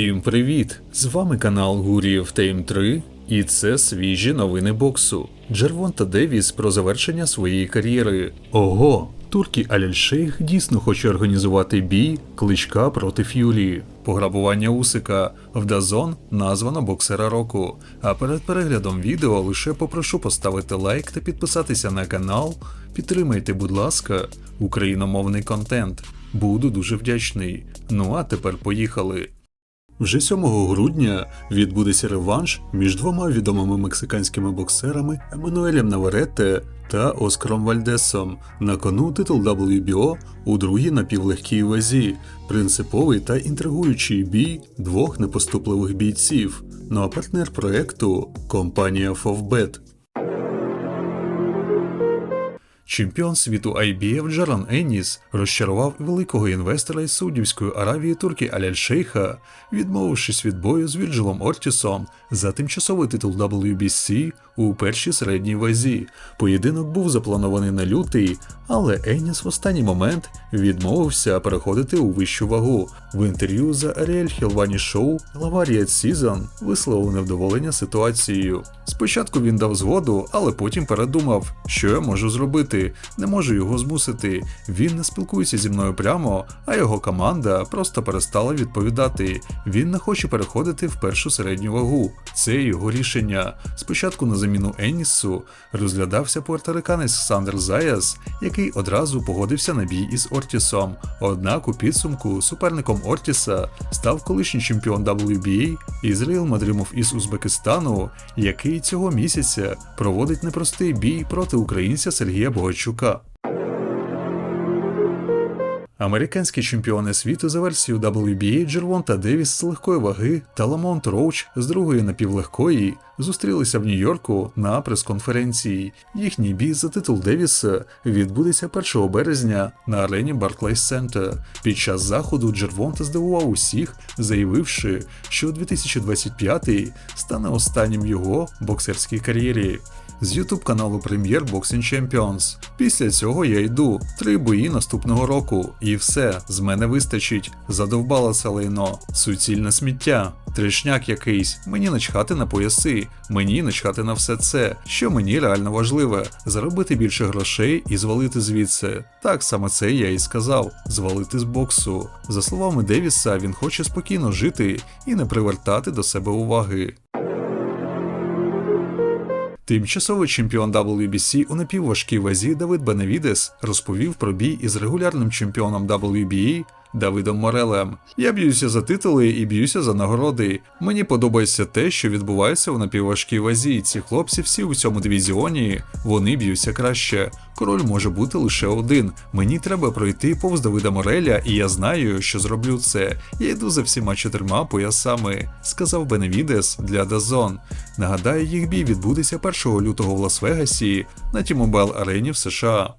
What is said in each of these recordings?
Всім привіт! З вами канал Гуріїв Тейм 3 і це свіжі новини боксу. Джервонта Девіс про завершення своєї кар'єри. Ого! Туркі Аляль-Шейх дійсно хоче організувати бій кличка проти Ф'юлі. Пограбування Усика в Дазон названо боксера року. А перед переглядом відео лише попрошу поставити лайк та підписатися на канал. Підтримайте, будь ласка, україномовний контент. Буду дуже вдячний. Ну а тепер поїхали. Вже 7 грудня відбудеться реванш між двома відомими мексиканськими боксерами Еммануелем Наваретте та Оскаром Вальдесом. На кону титул WBO у другій напівлегкій вазі, принциповий та інтригуючий бій двох непоступливих бійців. Ну а партнер проекту компанія Фовбет. Чемпіон світу IBF Джаран Еніс розчарував великого інвестора із Саудівської Аравії Туркі Аляль-Шейха, відмовившись від бою з Вірджилом Ортісом за тимчасовий титул WBC у першій середній вазі. Поєдинок був запланований на лютий, але Еніс в останній момент відмовився переходити у вищу вагу. В інтерв'ю за Аріель Хілвані Шоу глава Ріет Сізон висловив невдоволення ситуацією. Спочатку він дав згоду, але потім передумав, що я можу зробити. Не можу його змусити. Він не спілкується зі мною прямо, а його команда просто перестала відповідати. Він не хоче переходити в першу середню вагу. Це його рішення. Спочатку на заміну Енісу розглядався порториканець Сандер Заяс, який одразу погодився на бій із Ортісом. Однак у підсумку суперником Ортіса став колишній чемпіон WBA Ізраїл Мадримов із Узбекистану, який цього місяця проводить непростий бій проти українця Сергія Богачука. Американські чемпіони світу за версією WBA Джервонта Девіс з легкої ваги та Ламонт Роуч з другої напівлегкої зустрілися в Нью-Йорку на прес-конференції. Їхній бій за титул Девіса відбудеться 1 березня на арені Barclays Center. Під час заходу Джервонта здивував усіх, заявивши, що 2025 стане останнім його боксерській кар'єрі. З YouTube каналу Premier Boxing Champions. Після цього я йду. Три бої наступного року. І все, з мене вистачить. Задовбало це лайно. Суцільне сміття. Тришняк якийсь, мені начхати на пояси, мені начхати на все це, що мені реально важливе заробити більше грошей і звалити звідси. Так саме це я і сказав: звалити з боксу. За словами Девіса, він хоче спокійно жити і не привертати до себе уваги. Тимчасовий чемпіон WBC у напівважкій вазі Давид Беневідес розповів про бій із регулярним чемпіоном WBA Давидом Морелем. Я б'юся за титули і б'юся за нагороди. Мені подобається те, що відбувається у напівважкій вазі. Ці хлопці всі у цьому дивізіоні, вони б'ються краще. Король може бути лише один. Мені треба пройти повз Давида Мореля, і я знаю, що зроблю це. Я йду за всіма чотирма поясами, сказав Беневідес для Дазон. Нагадаю, їх бій відбудеться 1 лютого в Лас-Вегасі на T-Mobile арені в США.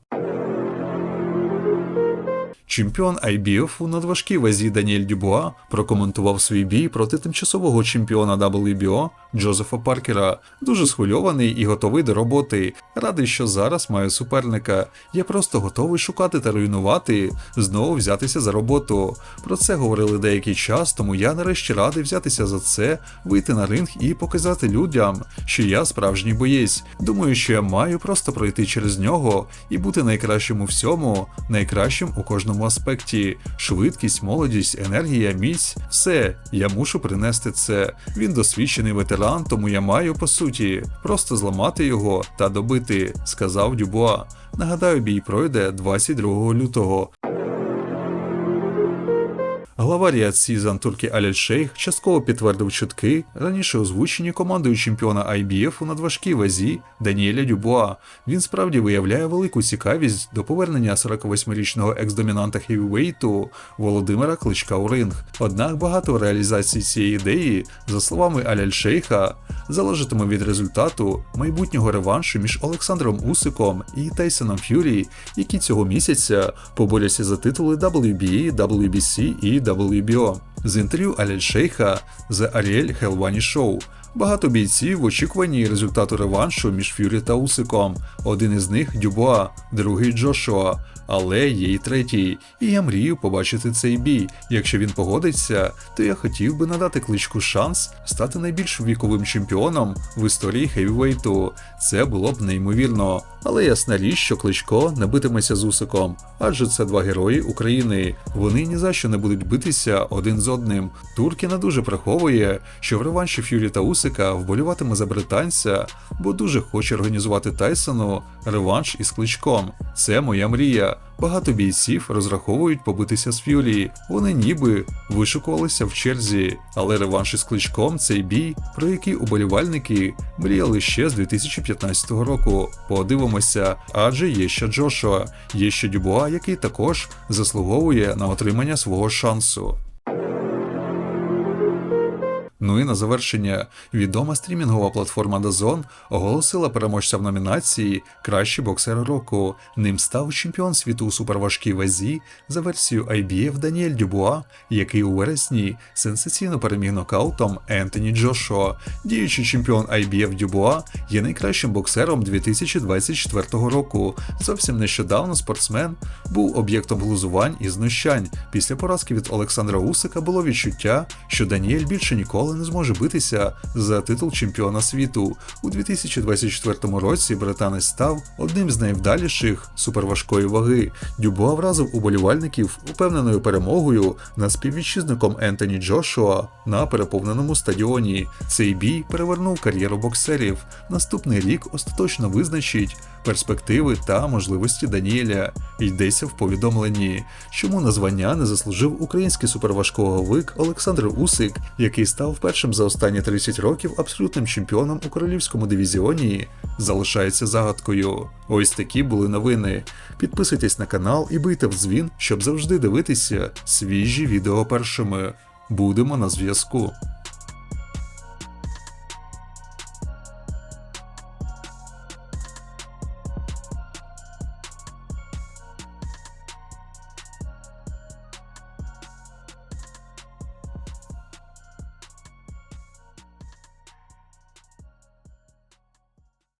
Чемпіон IBF у надважкій вазі Даніель Дюбуа прокоментував свій бій проти тимчасового чемпіона WBO Джозефа Паркера. Дуже схвильований і готовий до роботи. Радий, що зараз маю суперника. Я просто готовий шукати та руйнувати, знову взятися за роботу. Про це говорили деякий час, тому я нарешті радий взятися за це, вийти на ринг і показати людям, що я справжній боєць. Думаю, що я маю просто пройти через нього і бути найкращим у всьому, найкращим у кожному аспекті. Швидкість, молодість, енергія, міць все. Я мушу принести це. Він досвідчений ветеран, тому я маю по суті просто зламати його та добити, сказав Дюбуа. Нагадаю, бій пройде 22 лютого. Глава Ріад Сізан Туркі Аляль Шейх частково підтвердив чутки, раніше озвучені командою чемпіона IBF у надважкій вазі Даніеля Дюбуа. Він справді виявляє велику цікавість до повернення 48-річного екс-домінанта хевівейту Володимира Кличка у ринг. Однак багато реалізацій цієї ідеї, за словами Аляль Шейха, залежатиме від результату майбутнього реваншу між Олександром Усиком і Тайсоном Ф'юрі, які цього місяця поборються за титули WBA, WBC і WBO. З інтерв'ю Аляль Шейха The Ariel Helwani Show. Багато бійців в очікуванні результату реваншу між Ф'юрі та Усиком. Один із них Дюбуа, другий Джошуа. Але є й третій, і я мрію побачити цей бій. Якщо він погодиться, то я хотів би надати кличку шанс стати найбільш віковим чемпіоном в історії хевівейту. Це було б неймовірно. Але ясна річ, що кличко не битиметься з Усиком, адже це два герої України. Вони ні за що не будуть битися один з одним. Турки не дуже приховує, що в реванші Ф'юрі та Усика вболіватиме за британця, бо дуже хоче організувати Тайсону реванш із кличком. Це моя мрія. Багато бійців розраховують побитися з Ф'юрі. Вони ніби вишукувалися в черзі, але реванш із кличком цей бій, про який уболівальники мріяли ще з 2015 року. Подивимося, адже є ще Джошуа, є ще Дюбуа, який також заслуговує на отримання свого шансу. Ну і на завершення відома стрімінгова платформа DAZN оголосила переможця в номінації Кращий боксер року. Ним став чемпіон світу у суперважкій вазі за версією IBF Даніель Дюбуа, який у вересні сенсаційно переміг нокаутом Ентоні Джошуа. Діючий чемпіон IBF Дюбуа є найкращим боксером 2024 року. Зовсім нещодавно спортсмен був об'єктом глузувань і знущань. Після поразки від Олександра Усика було відчуття, що Даніель більше ніколи не зможе битися за титул чемпіона світу. У 2024 році британець став одним з найвдаліших суперважкої ваги. Дюбуа вразив уболівальників упевненою перемогою над співвітчизником Ентоні Джошуа на переповненому стадіоні. Цей бій перевернув кар'єру боксерів. Наступний рік остаточно визначить перспективи та можливості Даніеля. Йдеться в повідомленні, чому названня не заслужив український суперважковик Олександр Усик, який став першим за останні 30 років абсолютним чемпіоном у королівському дивізіоні, залишається загадкою. Ось такі були новини. Підписуйтесь на канал і бийте в дзвін, щоб завжди дивитися свіжі відео першими. Будемо на зв'язку.